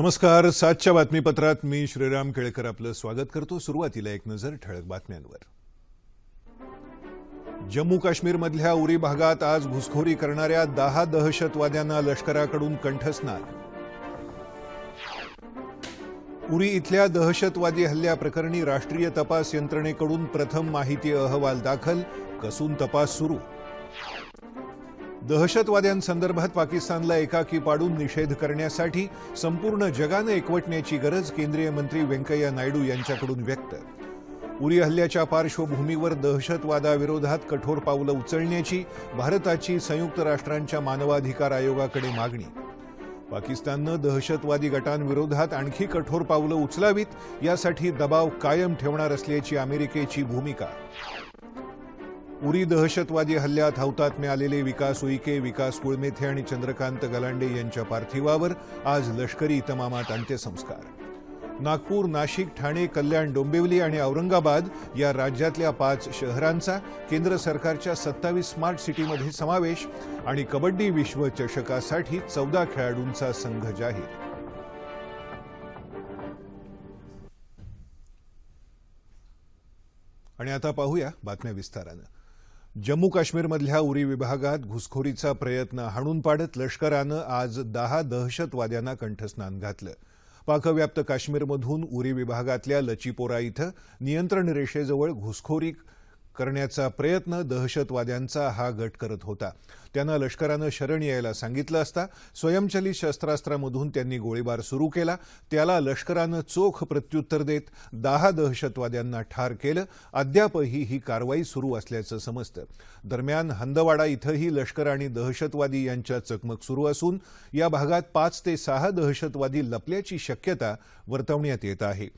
नमस्कार सातच्या बातमीपत्रात मी श्रीराम केळकर आपलं स्वागत करतो. सुरुवातीला एक नजर ठळक बातम्यांवर. जम्मू काश्मीरमधल्या उरी भागात आज घुसखोरी करणाऱ्या दहा दहशतवाद्यांना लष्कराकडून कंठस्नान. उरी इथल्या दहशतवादी हल्ल्याप्रकरणी राष्ट्रीय तपास यंत्रणेकडून प्रथम माहिती अहवाल दाखल. कसून तपास सुरू. दहशतवाद्यांसंदर्भात पाकिस्तानला एकाकी पाडून निषेध करण्यासाठी संपूर्ण जगानं एकवटण्याची गरज केंद्रीय मंत्री व्यंकय्या नायडू यांच्याकडून व्यक्त. उरी हल्ल्याच्या पार्श्वभूमीवर दहशतवादाविरोधात कठोर पावलं उचलण्याची भारताची संयुक्त राष्ट्रांच्या मानवाधिकार आयोगाकडे मागणी. पाकिस्ताननं दहशतवादी गटांविरोधात आणखी कठोर पावलं उचलावीत यासाठी दबाव कायम ठेवणार असल्याची अमेरिकेची भूमिका. उरी दहशतवादी हल्ल्यात हौतात्म्य आलेले विकास उईके विकास कुळमेथे आणि चंद्रकांत गलांडे यांच्या पार्थिवावर आज लष्करी इतमामात अंत्यसंस्कार नागपूर नाशिक ठाणे कल्याण डोंबिवली आणि औरंगाबाद या राज्यातल्या पाच शहरांचा केंद्र सरकारच्या सत्तावीस स्मार्ट सिटीमध्ये समावेश आणि कबड्डी विश्वचषकासाठी चौदा खेळाडूंचा संघ जाहीर. आणि आता पाहूया बातम्या विस्तारानं. जम्मू काश्मीरमधल्या उरी विभागात घुसखोरीचा प्रयत्न हाणून पाडत लष्करानं आज दहा दहशतवाद्यांना कंठस्नान घातलं. पाकव्याप्त काश्मीरमधून उरी विभागातल्या लचीपोरा इथं नियंत्रण रेषेजवळ घुसखोरी करण्याचा प्रयत्न दहशतवाद्यांचा हा गट करत होता. त्यांना लष्करानं शरण यायला सांगितलं असता स्वयंचलित शस्त्रास्त्रामधून त्यांनी गोळीबार सुरू केला. त्याला लष्करानं चोख प्रत्युत्तर देत दहा दहशतवाद्यांना ठार केलं. अद्यापही ही कारवाई सुरू असल्याचं समजतं. दरम्यान हंदवाडा इथंही लष्कर आणि दहशतवादी यांच्यात चकमक सुरू असून या भागात पाच ते सहा दहशतवादी लपल्याची शक्यता वर्तवण्यात येत आहे.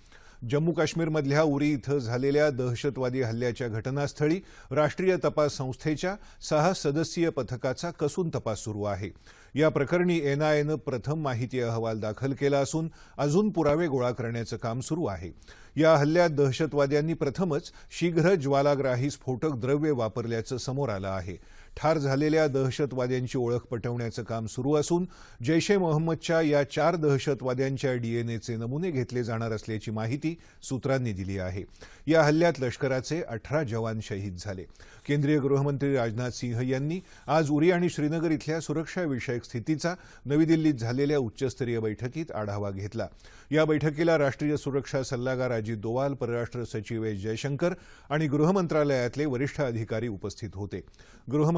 जम्मू काश्मीरमधल्या उरी इथं झालेल्या दहशतवादी हल्ल्याच्या घटनास्थळी राष्ट्रीय तपास संस्थेच्या सहा सदस्यीय पथकाचा कसून तपास सुरू आहे. या प्रकरणी एनआयएनं प्रथम माहिती अहवाल दाखल केला असून अजून पुरावे गोळा करण्याचं काम सुरू आहे. या हल्ल्यात दहशतवाद्यांनी प्रथमच शीघ्र ज्वालाग्राही स्फोटक द्रव्य वापरल्याचं समोर आलं आहे. ठार झालेल्या दहशतवाद्यांची ओळख पटवण्याचं काम सुरू असून जैश ए मोहम्मदच्या या चार दहशतवाद्यांच्या डीएनएचे नमुने घेतले जाणार असल्याची माहिती सूत्रांनी दिली आहे. या हल्ल्यात लष्कराचे अठरा जवान शहीद झाले. केंद्रीय गृहमंत्री राजनाथ सिंह यांनी आज उरी आणि श्रीनगर इथल्या सुरक्षाविषयक स्थितीचा नवी दिल्लीत झालेल्या उच्चस्तरीय बैठकीत आढावा घेतला. या बैठकीला राष्ट्रीय सुरक्षा सल्लागार अजित दोवाल परराष्ट्र सचिव एस जयशंकर आणि गृहमंत्रालयातले वरिष्ठ अधिकारी उपस्थित होते.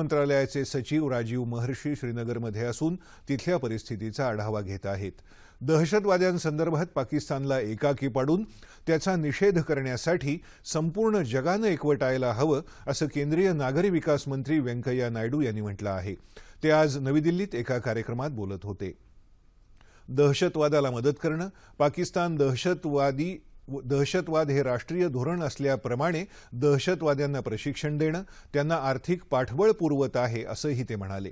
मंत्रालयाचे सचिव राजीव महर्षी श्रीनगरमध्ये असून तिथल्या परिस्थितीचा आढावा घेत आहेत. दहशतवाद्यांसंदर्भात पाकिस्तानला एकाकी पाडून त्याचा निषेध करण्यासाठी संपूर्ण जगानं एकवटायला हवं असं केंद्रीय नागरी विकास मंत्री व्यंकय्या नायडू यांनी म्हटलं आहे. ते आज नवी दिल्लीत एका कार्यक्रमात बोलत होते. दहशतवादाला मदत करणं पाकिस्तान दहशतवादी दहशतवाद हे राष्ट्रीय धोरण असल्याप्रमाणे दहशतवाद्यांना प्रशिक्षण देणं त्यांना आर्थिक पाठबळ पुरवत आहे असंही ते म्हणाले.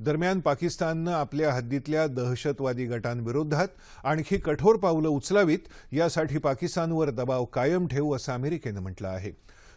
दरम्यान पाकिस्ताननं आपल्या हद्दीतल्या दहशतवादी गटांविरोधात आणखी कठोर पावलं उचलावीत यासाठी पाकिस्तानवर दबाव कायम ठेवू असं अमेरिकेनं म्हटलं आहे.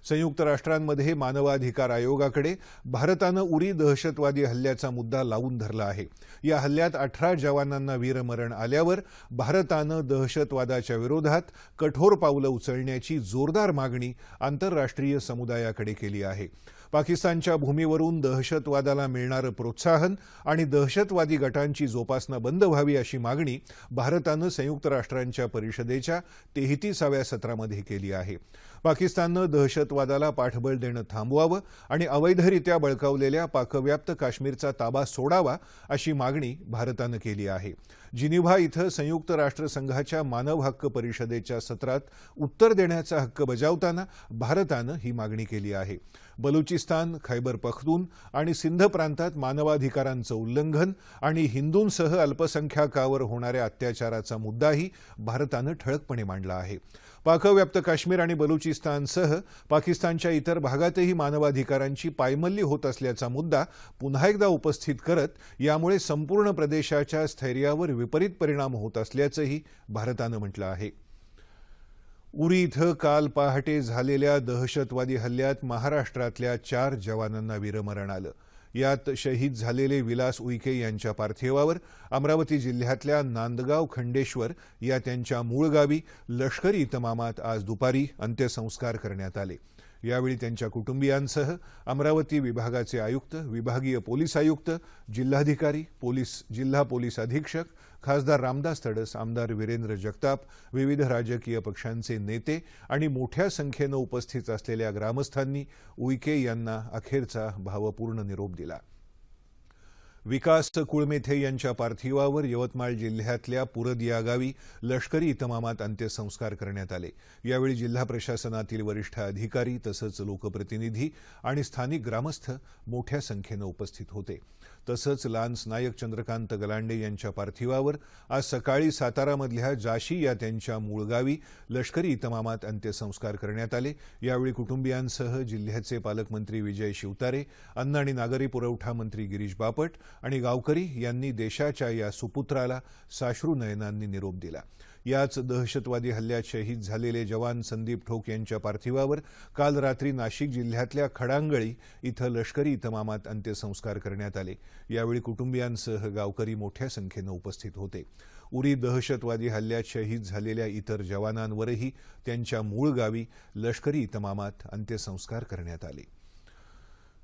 संयुक्त राष्ट्रांमध्ये मानवाधिकार आयोगाकडे भारतानं उरी दहशतवादी हल्ल्याचा मुद्दा लावून धरला आहे. या हल्ल्यात अठरा जवानांना वीरमरण आल्यावर भारतानं दहशतवादाच्या विरोधात कठोर पावलं उचलण्याची जोरदार मागणी आंतरराष्ट्रीय समुदायाकडे केली आहे. पाकिस्तानच्या भूमीवरून दहशतवादाला मिळणारं प्रोत्साहन आणि दहशतवादी गटांची जोपासना बंद व्हावी अशी मागणी भारतानं संयुक्त राष्ट्रांच्या परिषदेच्या तेहतीसाव्या सत्रामध्ये केली आहे. पाकिस्ताननं दहशतवादाला पाठबळ देणं थांबवावं आणि अवैधरित्या बळकावलेल्या पाकव्याप्त काश्मीरचा ताबा सोडावा अशी मागणी भारतानं केली आहे. जिनिव्हा इथं संयुक्त राष्ट्रसंघाच्या मानव हक्क परिषदेच्या सत्रात उत्तर देण्याचा हक्क बजावताना भारतानं ही मागणी केली आहे. बलुचिस्तान खैबर पख्तून आणि सिंध प्रांतात मानवाधिकारांचं उल्लंघन आणि हिंदूंसह अल्पसंख्याकावर होणाऱ्या अत्याचाराचा मुद्दाही भारतानं ठळकपणे मांडला आहे. पाकव्याप्त काश्मीर आणि बलुचिस्तानसह पाकिस्तानच्या इतर भागातही मानवाधिकारांची पायमल्ली होत असल्याचा मुद्दा पुन्हा एकदा उपस्थित करत यामुळे संपूर्ण प्रदेशाच्या स्थैर्यावर विपरीत परिणाम होत असल्याचंही भारतानं म्हटलं आहे. उरी इथं काल पहाटे झालेल्या दहशतवादी हल्ल्यात महाराष्ट्रातल्या चार जवानांना वीरमरण आलं. यात शहीद झालेले विलास उईके यांच्या पार्थिवावर अमरावती जिल्ह्यातल्या नांदगाव खंडेश्वर या त्यांच्या मूळ गावी लष्करी इतमामात आज दुपारी अंत्यसंस्कार करण्यात आले. यावेळी त्यांच्या कुटुंबियांसह अमरावती विभागाचे आयुक्त विभागीय पोलीस आयुक्त जिल्हाधिकारी पोलीस जिल्हा पोलीस अधीक्षक खासदार रामदास तडस आमदार वीरेंद्र जगताप विविध राजकीय पक्षांचे नेते आणि मोठ्या संख्येनं उपस्थित असलेल्या ग्रामस्थांनी उईके यांना अखेरचा भावपूर्ण निरोप दिला. विकास कुळमेथे यांच्या पार्थिवावर यवतमाळ जिल्ह्यातल्या पुरद या गावी लष्करी इतमामात अंत्यसंस्कार करण्यात आले. यावेळी जिल्हा प्रशासनातील वरिष्ठ अधिकारी तसंच लोकप्रतिनिधी आणि स्थानिक ग्रामस्थ मोठ्या संख्येनं उपस्थित होते. तसंच लान्स नायक चंद्रकांत गलांडे यांच्या पार्थिवावर आज सकाळी सातारामधल्या जाशी या त्यांच्या मूळ गावी लष्करी इतमामात अंत्यसंस्कार करण्यात आले. यावेळी कुटुंबियांसह जिल्ह्याचे पालकमंत्री विजय शिवतारे अन्न आणि नागरी पुरवठा मंत्री गिरीश बापट आणि गावकरी यांनी देशाच्या या सुपुत्राला साश्रू नयनांनी निरोप दिला. याच दहशतवादी हल्ल्यात शहीद झालेले जवान संदीप ठोक यांच्या पार्थिवावर काल रात्री नाशिक जिल्ह्यातल्या खडांगळी इथं लष्करी इतमामात अंत्यसंस्कार करण्यात आले. यावेळी कुटुंबियांसह गावकरी मोठ्या संख्येनं उपस्थित होते. उरी दहशतवादी हल्ल्यात शहीद झालेल्या इतर जवानांवरही त्यांच्या मूळ गावी लष्करी इतमामात अंत्यसंस्कार करण्यात आले.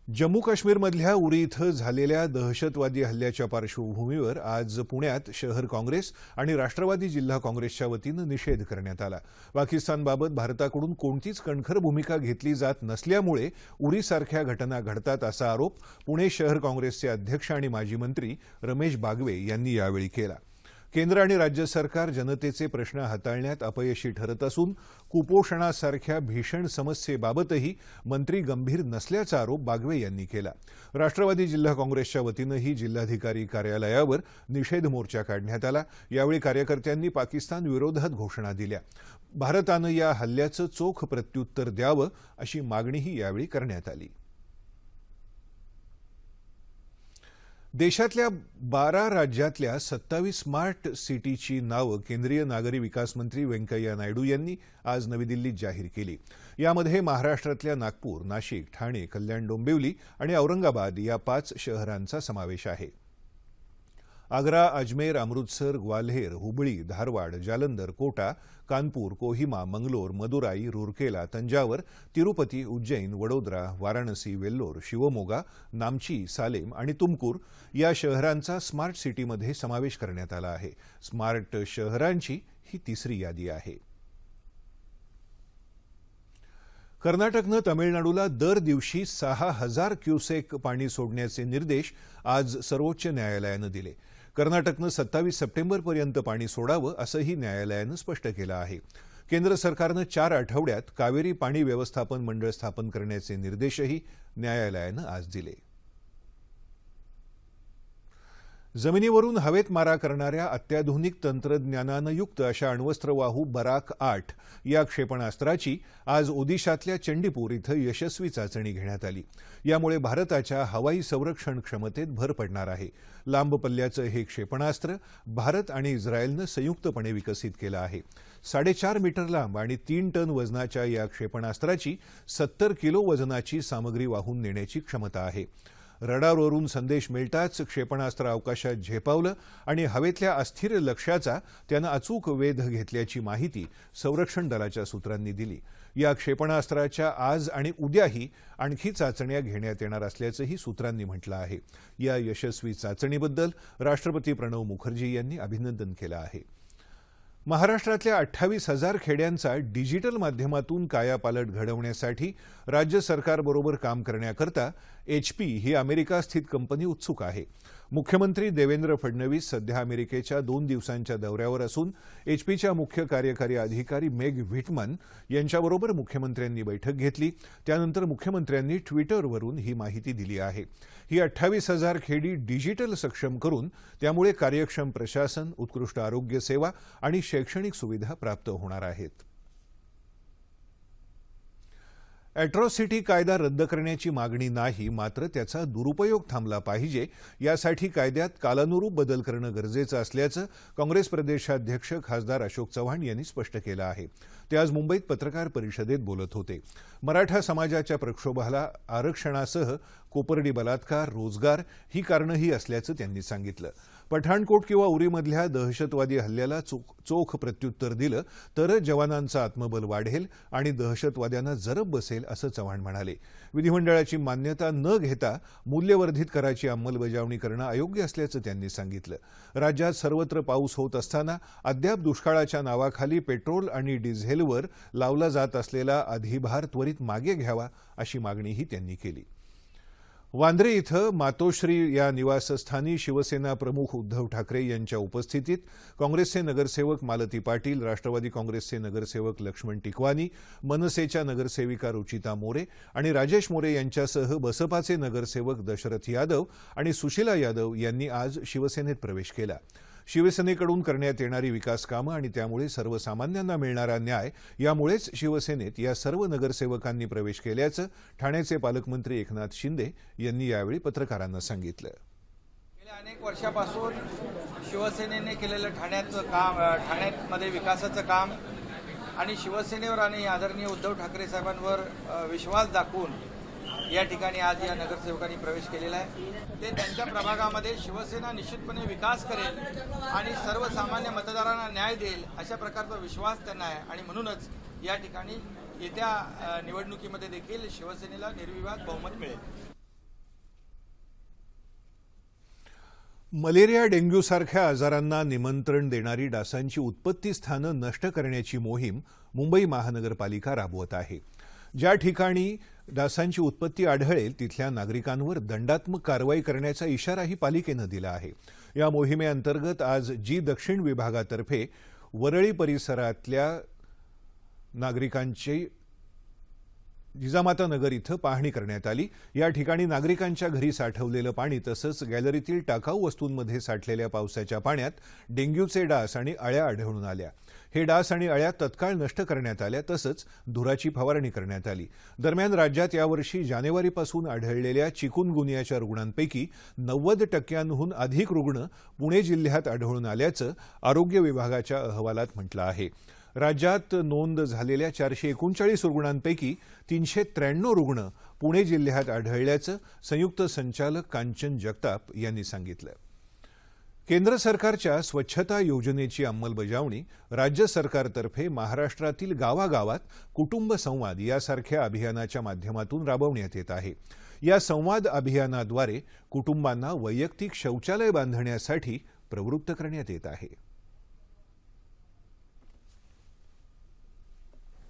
जम्मू काश्मीरमधल्या उरी इथं झालेल्या दहशतवादी हल्ल्याच्या पार्श्वभूमीवर आज पुण्यात शहर काँग्रेस आणि राष्ट्रवादी जिल्हा काँग्रेसच्या वतीनं निषेध करण्यात आला. पाकिस्तानबाबत भारताकडून कोणतीच कणखर भूमिका घेतली जात नसल्यामुळे उरीसारख्या घटना घडतात असा आरोप पुणे शहर काँग्रेसचे अध्यक्ष आणि माजी मंत्री रमेश बागवे यांनी यावेळी केला. केंद्र आणि राज्य सरकार जनतेचे प्रश्न हाताळण्यात अपयशी ठरत असून कुपोषणासारख्या भीषण समस्येबाबतही मंत्री गंभीर नसल्याचा आरोप बागवे यांनी केला. राष्ट्रवादी जिल्हा काँग्रेसच्या वतीनंही जिल्हाधिकारी कार्यालयावर निषेध मोर्चा काढण्यात आला. यावेळी कार्यकर्त्यांनी पाकिस्तान विरोधात घोषणा दिल्या. भारतानं या हल्ल्याचं चोख प्रत्युत्तर द्यावं अशी मागणीही यावेळी करण्यात आली. देशातल्या बारा राज्यातल्या सत्तावीस स्मार्ट सिटीची नावं केंद्रीय नागरी विकास मंत्री व्यंकय्या नायडू यांनी आज नवी दिल्लीत जाहीर केली. यामध्ये महाराष्ट्रातल्या नागपूर नाशिक ठाणे कल्याण डोंबिवली आणि औरंगाबाद या पाच शहरांचा समावेश आहे. आग्रा अजमेर अमृतसर ग्वाल्हेर हुबळी धारवाड जालंधर कोटा कानपूर कोहिमा मंगलोर मदुराई रुरकेला तंजावर तिरुपती उज्जैन वडोदरा वाराणसी वेल्लोर शिवमोगा नामची सालेम आणि तुमकूर या शहरांचा स्मार्ट सिटीमध्ये समावेश करण्यात आला आहे. स्मार्ट शहरांची ही तिसरी यादी आहे. कर्नाटकनं तमिळनाडूला दर दिवशी सहा हजार क्युसेक पाणी सोडण्याचे निर्देश आज सर्वोच्च न्यायालयानं दिले. कर्नाटकनं सत्तावीस सप्टेंबरपर्यंत पाणी सोडावं असंही न्यायालयानं स्पष्ट केलं आहे. केंद्र सरकारनं चार आठवड्यात कावेरी पाणी व्यवस्थापन मंडळ स्थापन करण्याचे निर्देशही न्यायालयानं आज दिले. जमिनीवरून हवेत मारा करणाऱ्या अत्याधुनिक तंत्रज्ञानानं युक्त अशा अण्वस्त्रवाहू बराक आठ या क्षेपणास्त्राची आज ओदिशातल्या चंडीपूर इथं यशस्वी चाचणी घेण्यात आली. यामुळे भारताच्या हवाई संरक्षण क्षमतेत भर पडणार आहे. लांब पल्ल्याचं हे क्षेपणास्त्र भारत आणि इस्रायलनं संयुक्तपणे विकसित केलं आहे. साडेचार मीटर लांब आणि तीन टन वजनाच्या या क्षेपणास्त्राची सत्तर किलो वजनाची सामग्री वाहून नेण्याची क्षमता आहे. रडारवरून संदेश मिळताच क्षेपणास्त्र अवकाशात झेपावलं आणि हवेतल्या अस्थिर लक्ष्याचा त्यानं अचूक वेध घेतल्याची माहिती संरक्षण दलाच्या सूत्रांनी दिली. या क्षेपणास्त्राच्या आज आणि उद्याही आणखी चाचण्या घेण्यात येणार असल्याचंही सूत्रांनी म्हटलं आहे. या यशस्वी चाचणीबद्दल राष्ट्रपती प्रणव मुखर्जी यांनी अभिनंदन केलं आहे. महाराष्ट्रातल्या अठ्ठावीस हजार खेड्यांचा डिजिटल माध्यमातून कायापालट घडवण्यासाठी राज्य सरकारबरोबर काम करण्याकरता एचपी ही अमेरिकास्थित कंपनी उत्सुक आहे. मुख्यमंत्री देवेंद्र फडणवीस सध्या अमेरिकेच्या दोन दिवसांच्या दौऱ्यावर असून एचपीच्या मुख्य कार्यकारी अधिकारी मेग व्हिटमन यांच्याबरोबर मुख्यमंत्र्यांनी बैठक घेतली. त्यानंतर मुख्यमंत्र्यांनी ट्विटरवरून ही माहिती दिली आहे. ही अठ्ठावीस हजार खेडी डिजिटल सक्षम करून त्यामुळे कार्यक्षम प्रशासन उत्कृष्ट आरोग्य सेवा आणि शैक्षणिक सुविधा प्राप्त होणार आहेत. अॅट्रॉसिटी कायदा रद्द करण्याची मागणी नाही मात्र त्याचा दुरुपयोग थांबला पाहिजे. यासाठी कायद्यात कालानुरूप बदल करणं गरजेचं असल्याचं काँग्रेस प्रदेशाध्यक्ष खासदार अशोक चव्हाण यांनी स्पष्ट केलं आहे. ते आज मुंबईत पत्रकार परिषदेत बोलत होते. मराठा समाजाच्या प्रक्षोभाला आरक्षणासह कोपर्डी बलात्कार रोजगार ही कारणंही असल्याचं त्यांनी सांगितलं. पठाणकोट किंवा उरीमधल्या दहशतवादी हल्ल्याला चोख चोख प्रत्युत्तर दिलं तरच जवानांचं आत्मबल वाढेल आणि दहशतवाद्यांना जरब बसेल असं चव्हाण म्हणाले. विधिमंडळाची मान्यता न घेता मूल्यवर्धित कराची अंमलबजावणी करणं अयोग्य असल्याचं त्यांनी सांगितलं. राज्यात सर्वत्र पाऊस होत असताना अद्याप दुष्काळाच्या नावाखाली पेट्रोल आणि डिझेलवर लावला जात असलेला अधिभार त्वरित मागे घ्यावा अशी मागणीही त्यांनी केली. वांद्रे इथं मातोश्री या निवासस्थानी शिवसेना प्रमुख उद्धव ठाकरे यांच्या उपस्थितीत काँग्रेसचे नगरसेवक मालती पाटील राष्ट्रवादी काँग्रेसचे नगरसेवक लक्ष्मण टिकवानी मनसेच्या नगरसेविका रुचिता मोरे आणि राजेश मोरे यांच्यासह बसपाचे नगरसेवक दशरथ यादव आणि सुशीला यादव यांनी आज शिवसेनेत प्रवेश केला. शिवसेनेकडून करण्यात येणारी विकास कामं आणि त्यामुळे सर्वसामान्यांना मिळणारा न्याय यामुळेच शिवसेनेत या सर्व नगरसेवकांनी प्रवेश केल्याचं ठाण्याचे पालकमंत्री एकनाथ शिंदे यांनी यावेळी पत्रकारांना सांगितलं. गेल्या अनेक वर्षापासून शिवसेनेने केलेलं ठाण्याचं काम ठाण्यामध्ये विकासाचं काम आणि शिवसेनेवर आणि आदरणीय उद्धव ठाकरे साहेबांवर विश्वास दाखवून या ठिकाणी आज या नगरसेवकांनी प्रवेश केलेला आहे. ते त्यांच्या प्रभागामध्ये शिवसेना निश्चितपणे विकास करेल आणि सर्वसामान्य मतदारांना न्याय देईल अशा प्रकारचा विश्वास त्यांना आहे. आणि म्हणूनच या ठिकाणी येत्या निवडणुकीमध्ये देखील शिवसेनेला निर्विवाद बहुमत मिळेल. मलेरिया डेंग्यू सारख्या आजारांना निमंत्रण देणारी डासांची उत्पत्ती स्थानं नष्ट करण्याची मोहीम मुंबई महानगरपालिका राबवत आहे. ज्या ठिकाणी डासांची उत्पत्ती आढळेल तिथल्या नागरिकांवर दंडात्मक कारवाई करण्याचा इशाराही पालिकेनं दिला आहे. या मोहिमेअंतर्गत आज जी दक्षिण विभागातर्फे वरळी परिसरातल्या नागरिकांची जिजामाता नगर इथं पाहणी करण्यात आली. या ठिकाणी नागरिकांच्या घरी साठवलेलं पाणी तसंच गॅलरीतील टाकाऊ वस्तूंमध्ये साठलेल्या पावसाच्या पाण्यात डेंग्यूचे डास आणि अळ्या आढळून आल्या. हे डास आणि अळ्या तत्काळ नष्ट करण्यात आल्या तसंच धुराची फवारणी करण्यात आली. दरम्यान राज्यात यावर्षी जानेवारीपासून आढळलेल्या चिकुनगुनियाच्या रुग्णांपैकी नव्वद टक्क्यांहून अधिक रुग्ण पुणे जिल्ह्यात आढळून आल्याचं आरोग्य विभागाच्या अहवालात म्हटलं आहे. राज्यात नोंद झालेल्या चारशे एकोणचाळीस रुग्णांपैकी तीनशे त्र्याण्णव रुग्ण पुणे जिल्ह्यात आढळल्याचं संयुक्त संचालक कांचन जगताप यांनी सांगितलं. केंद्र सरकारच्या स्वच्छता योजनेची अंमलबजावणी राज्य सरकारतर्फे महाराष्ट्रातील गावागावात कुटुंब संवाद यासारख्या अभियानाच्या माध्यमातून राबवण्यात येत आहे. या संवाद अभियानाद्वारे कुटुंबांना वैयक्तिक शौचालय बांधण्यासाठी प्रवृत्त करण्यात येत आहे.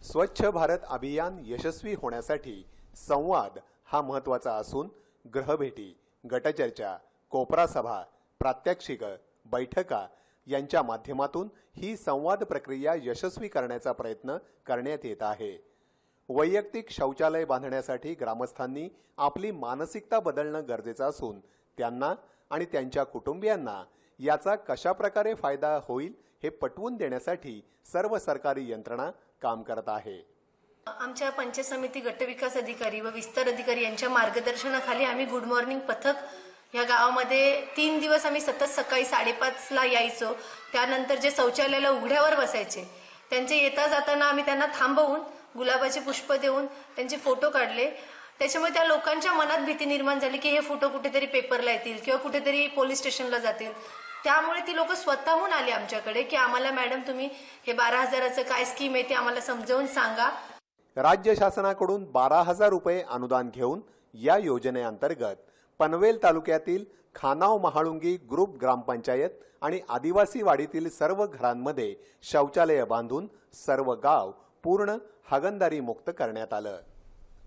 स्वच्छ भारत अभियान यशस्वी होण्यासाठी संवाद हा महत्त्वाचा असून ग्रहभेटी गटचर्चा कोपरा सभा प्रात्यक्षिक बैठका यांच्या माध्यमातून ही संवाद प्रक्रिया यशस्वी करण्याचा प्रयत्न करण्यात येत आहे. वैयक्तिक शौचालय बांधण्यासाठी ग्रामस्थांनी आपली मानसिकता बदलणं गरजेचं असून त्यांना आणि त्यांच्या कुटुंबियांना याचा कशा प्रकारे फायदा होईल हे पटवून देण्यासाठी सर्व सरकारी यंत्रणा काम करत आहे. आमच्या पंचायत समिती गटविकास अधिकारी व विस्तार अधिकारी यांच्या मार्गदर्शनाखाली आम्ही गुड मॉर्निंग पथक या गावामध्ये तीन दिवस आम्ही सतत सकाळी साडेपाचला यायचो. त्यानंतर जे शौचालयाला उघड्यावर बसायचे त्यांचे येता जाताना आम्ही त्यांना थांबवून गुलाबाचे पुष्प देऊन त्यांचे फोटो काढले. त्याच्यामुळे त्या लोकांच्या मनात भीती निर्माण झाली की हे फोटो कुठेतरी पेपरला येतील किंवा कुठेतरी पोलीस स्टेशनला जातील. त्यामुळे ती लोक स्वतःहून आली आमच्याकडे की आम्हाला मॅडम तुम्ही हे बारा हजाराचं काय स्कीम आहे ते आम्हाला समजावून सांगा. राज्य शासनाकडून बारा हजार रुपये अनुदान घेऊन या योजनेअंतर्गत पनवेल तालुक्यातील खानाव महाळुंगी ग्रुप ग्रामपंचायत आणि आदिवासी वाडीतील सर्व घरांमध्ये शौचालय बांधून सर्व गाव पूर्ण हागणदारी मुक्त करण्यात आलं.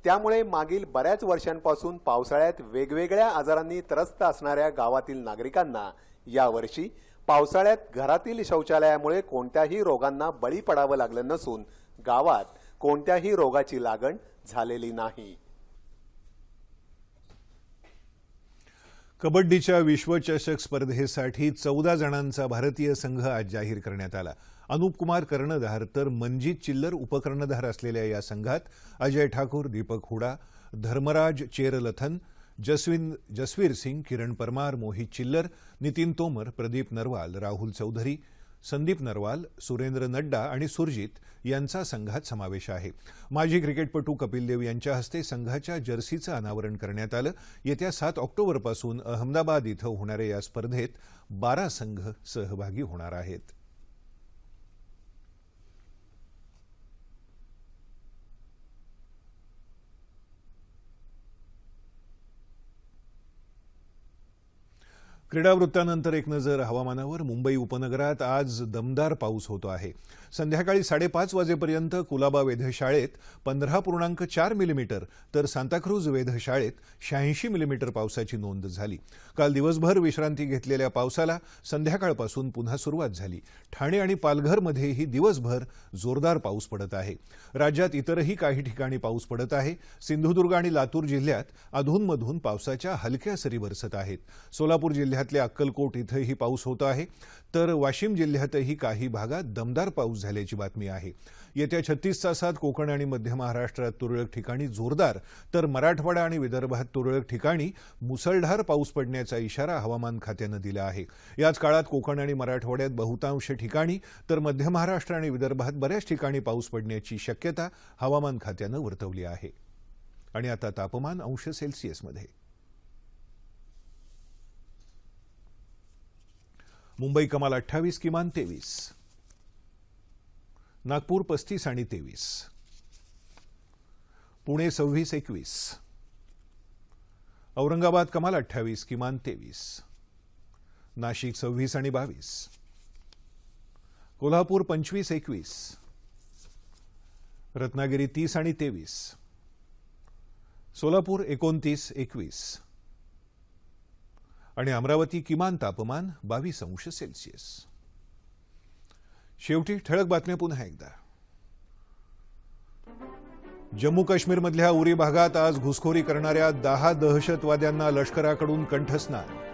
त्यामुळे मागील बऱ्याच वर्षांपासून पावसाळ्यात वेगवेगळ्या आजारांनी त्रस्त असणाऱ्या गावातील नागरिकांना यावर्षी पावसाळ्यात घरातील शौचालयामुळे कोणत्याही रोगांना बळी पडावं लागलं नसून गावात कोणत्याही रोगाची लागण झालेली नाही. कबड्डीच्या विश्वचषक स्पर्धेसाठी चौदा जणांचा भारतीय संघ आज जाहीर करण्यात आला. अनुप कुमार कर्णधार तर मनजीत चिल्लर उपकर्णधार असलेल्या या संघात अजय ठाकूर दीपक हुडा धर्मराज चेरलथन जसविन जसवीर सिंग किरण परमार मोहित चिल्लर नितीन तोमर प्रदीप नरवाल राहुल चौधरी संदीप नरवाल सुरेंद्र नड्डा आणि सुरजित यांचा संघात समावेश आहे. माजी क्रिकेटपटू कपिल देव यांच्या हस्ते संघाच्या जर्सीचं अनावरण करण्यात आलं. येत्या सात ऑक्टोबरपासून अहमदाबाद इथं होणाऱ्या या स्पर्धेत बारा संघ सहभागी होणार आहेत. क्रीडा वृत्तानंतर एक नजर हवामानावर. मुंबई उपनगरात आज दमदार पाऊस होतो आहे. संध्याकाळी साडेपाच वाजेपर्यंत कुलाबा वेधशाळेत पंधरा पूर्णांक चार मिलीमीटर तर सांताक्रूज वेधशाळेत शहाऐंशी मिलीमीटर पावसाची नोंद झाली. काल दिवसभर विश्रांती घेतलेल्या पावसाला संध्याकाळपासून पुन्हा सुरुवात झाली. ठाणे आणि पालघरमध्येही दिवसभर जोरदार पाऊस पडत आहे. राज्यात इतरही काही ठिकाणी पाऊस पडत आहे. सिंधुदुर्ग आणि लातूर जिल्ह्यात अधूनमधून पावसाच्या हलक्या सरी बरसत आहेत. सोलापूर जिल्ह्यातल्या अक्कलकोट इथंही पाऊस होत आहे. तर वाशिम जिल्ह्यातही काही भागात दमदार पाऊस झाल्याची बातमी आहे. येत्या छत्तीस तासात कोकण आणि मध्य महाराष्ट्रात तुरळक ठिकाणी जोरदार तर मराठवाडा आणि विदर्भात तुरळक ठिकाणी मुसळधार पाऊस पडण्याचा इशारा हवामान खात्यानं दिला आहे. याच काळात कोकण आणि मराठवाड्यात बहुतांश ठिकाणी तर मध्य महाराष्ट्र आणि विदर्भात बऱ्याच ठिकाणी पाऊस पडण्याची शक्यता हवामान खात्यानं वर्तवली आहे. आणि आता तापमान अंश सेल्सिअसमध्ये. मुंबई कमाल अठ्ठावीस किमान तेवीस. नागपूर पस्तीस आणि तेवीस. पुणे सव्वीस एकवीस. औरंगाबाद कमाल अठ्ठावीस किमान तेवीस. नाशिक सव्वीस आणि बावीस. कोल्हापूर पंचवीस एकवीस. रत्नागिरी तीस आणि तेवीस. सोलापूर एकोणतीस एकवीस. आणि अमरावती किमान तापमान बावीस अंश सेल्सिअस. शेवटी ठळक बातम्या पुन्हा एकदा. जम्मू काश्मीरमधल्या उरी भागात आज घुसखोरी करणाऱ्या दहा दहशतवाद्यांना लष्कराकडून कंठस्नान.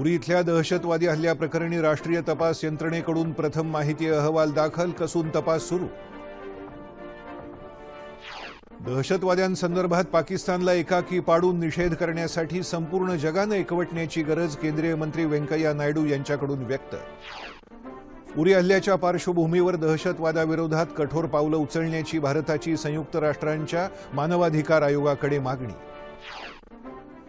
उरी इथल्या दहशतवादी हल्ल्याप्रकरणी राष्ट्रीय तपास यंत्रणेकडून प्रथम माहिती अहवाल दाखल कसून तपास सुरू. दहशतवाद्यांसंदर्भात पाकिस्तानला एकाकी पाडून निषेध करण्यासाठी संपूर्ण जगानं एकवटण्याची गरज केंद्रीय मंत्री व्यंकय्या नायडू यांच्याकडून व्यक्त. उरी हल्ल्याच्या पार्श्वभूमीवर दहशतवादाविरोधात कठोर पावलं उचलण्याची भारताची संयुक्त राष्ट्रांच्या मानवाधिकार आयोगाकडे मागणी.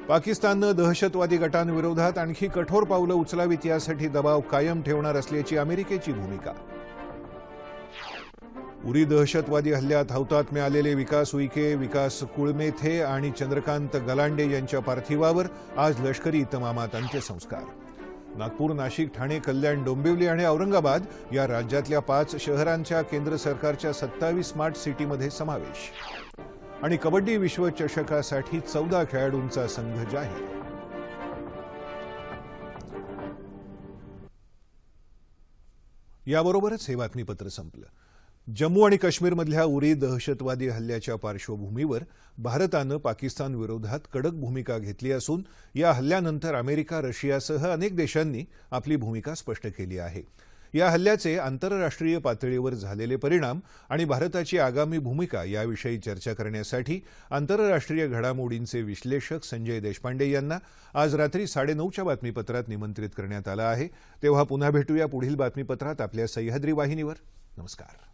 पाकिस्ताननं दहशतवादी गटांविरोधात आणखी कठोर पावलं उचलावीत यासाठी दबाव कायम ठेवणार असल्याची अमेरिकेची भूमिका. उरी दहशतवादी हल्ल्यात हौतात्म्य आलेले विकास उईके विकास कुळमेथे आणि चंद्रकांत गलांडे यांच्या पार्थिवावर आज लष्करी इतमामात अंत्यसंस्कार. नागपूर नाशिक ठाणे कल्याण डोंबिवली आणि औरंगाबाद या राज्यातल्या पाच शहरांच्या केंद्र सरकारच्या सत्तावीस स्मार्ट सिटीमध्ये समावेश. आणि कबड्डी विश्वचषकासाठी चौदा खेळाडूंचा संघ जाहीर. याबरोबरच हे बातमीपत्र संपलं. जम्मू आणि काश्मीरमधल्या उरी दहशतवादी हल्ल्याच्या पार्श्वभूमीवर भारतानं पाकिस्तान विरोधात कडक भूमिका घेतली असून या हल्ल्यानंतर अमेरिका रशियासह अनेक देशांनी आपली भूमिका स्पष्ट केली आहे. या हल्ल्याचे आंतरराष्ट्रीय पातळीवर झालेले परिणाम आणि भारताची आगामी भूमिका याविषयी चर्चा करण्यासाठी आंतरराष्ट्रीय घडामोडींचे विश्लेषक संजय देशपांडे यांना आज रात्री साडेनऊच्या बातमीपत्रात निमंत्रित करण्यात आलं आहे. तेव्हा पुन्हा भेटूया पुढील बातमीपत्रात आपल्या सह्याद्री वाहिनीवर. नमस्कार.